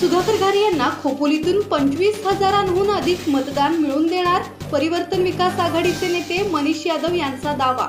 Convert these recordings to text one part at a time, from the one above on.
सुधाकर घारे यांना खोपोलीतून पंचवीस हजारांहून अधिक मतदान मिळवून देणार परिवर्तन विकास आघाडीचे नेते मनीष यादव यांचा दावा.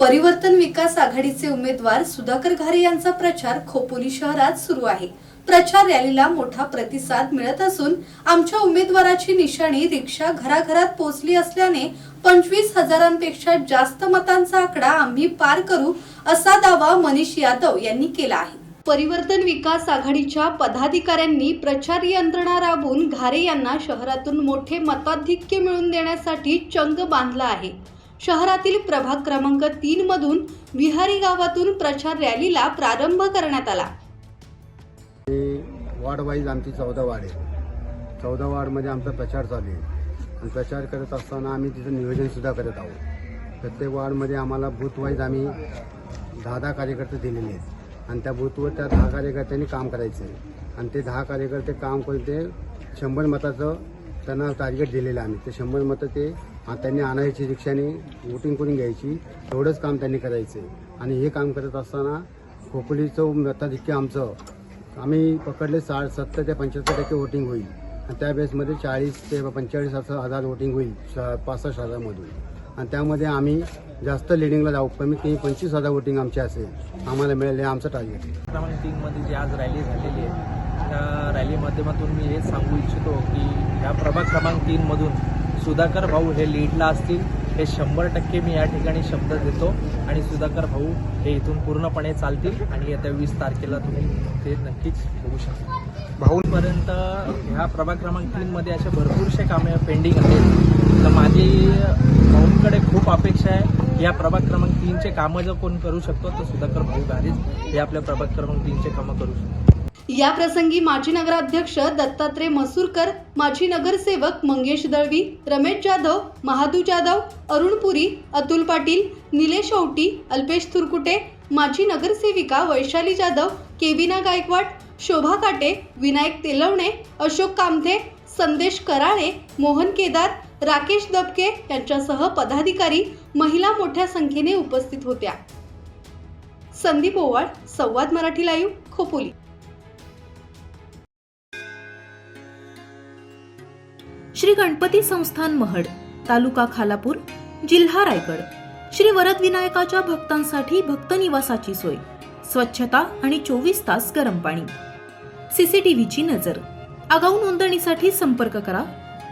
परिवर्तन विकास आघाडीचे उमेदवार सुधाकर घारे यांचा प्रचार खोपोली शहरात सुरू आहे. प्रचार रॅलीला मोठा प्रतिसाद मिळत असून आमच्या उमेदवाराची निशाणी रिक्षा घराघरात पोहोचली असल्याने पंचवीस हजारांपेक्षा जास्त मतांचा आकडा आम्ही पार करू असा दावा मनीष यादव यांनी केला आहे. परिवर्तन विकास आघाडीच्या पदाधिकाऱ्यांनी प्रचार यंत्रणा राबवून घारे यांना शहरातून मोठे मताधिक्य मिळवून देण्यासाठी चंग बांधला आहे. शहरातील प्रभाग क्रमांक तीन मधून विहारी गावातून प्रचार रॅलीला प्रारंभ करण्यात आला. वार्ड वाईज आमची चौदा वार्ड आहे चौदा वार्डमध्ये आमचा प्रचार चालू आहे. आणि प्रचार करत असताना आम्ही तिथं नियोजनसुद्धा करत आहोत. प्रत्येक वार्डमध्ये आम्हाला बूथ वाईज आम्ही दहा दहा कार्यकर्ते दिलेले आहेत. आणि त्या बूथवर त्या दहा कार्यकर्त्यांनी काम करायचं. आहे आणि ते दहा कार्यकर्ते काम करून ते शंभर मताचं त्यांना टार्गेट दिलेलं आहे आम्ही. ते शंभर मतं ते त्यांनी आणायची रिक्षाने वोटिंग करून घ्यायची. एवढंच काम त्यांनी करायचं आहे. आणि हे काम करत असताना खोपोलीचं मताधिक्य आमचं आम्ही पकडले साठ सत्तर ते पंच्याहत्तर टक्के वोटिंग होईल. आणि त्या बेसमध्ये चाळीस ते पंचेचाळीस असं हजार वोटिंग होईल श पासष्ट हजारमधून. आणि त्यामध्ये आम्ही जास्त लिडिंगला जाऊ. कमीत कमी पंचवीस हजार वोटिंग आमचे असेल. आम्हाला मिळेल हे आमचं टार्गेट आहे क्रमांक तीनमध्ये जी आज रॅली झालेली आहे त्या रॅली माध्यमातून मी हेच सांगू इच्छितो की ह्या प्रभाग क्रमांक तीनमधून सुधाकर भाऊ हे लीडला असतील. हे शंभर टक्के मी या ठिकाणी शब्द देतो आणि सुधाकर भाऊ हे इथून पूर्णपणे चालतील आणि येत्या वीस तारखेला तुम्ही ते नक्कीच बघू शकता. भाऊंपर्यंत ह्या प्रभाग क्रमांक तीनमध्ये असे भरपूरसे कामे पेंडिंग आहेत. तर माझी खूप अपेक्षा आहे. या प्रभाग क्रमांक तीनचे कामं जर कोण करू शकतो तर सुधाकर भाऊ गारीच हे आपल्या प्रभाग क्रमांक तीनचे कामं करू शकतो. या प्रसंगी माजी नगराध्यक्ष दत्तात्रय मसूरकर माजी नगरसेवक मंगेश दळवी रमेश जाधव महादू जाधव अरुण पुरी अतुल पाटील निलेश औटी अल्पेश थुरकुटे माजी नगरसेविका वैशाली जाधव केविना गायकवाड शोभा काटे विनायक तेलवणे अशोक कामथे संदेश कराळे मोहन केदार राकेश दबके यांच्यासह पदाधिकारी महिला मोठ्या संख्येने उपस्थित होत्या. संदीप ओवाळ संवाद मराठी लाईव्ह खोपोली. श्री गणपती संस्थान महड तालुका खालापूर जिल्हा रायगड. श्री वरद विनायकाच्या भक्तांसाठी भक्त निवासाची सोय स्वच्छता आणि चोवीस तास गरम पाणी. सीसीटीव्हीची नजर. आगाऊ नोंदणीसाठी संपर्क करा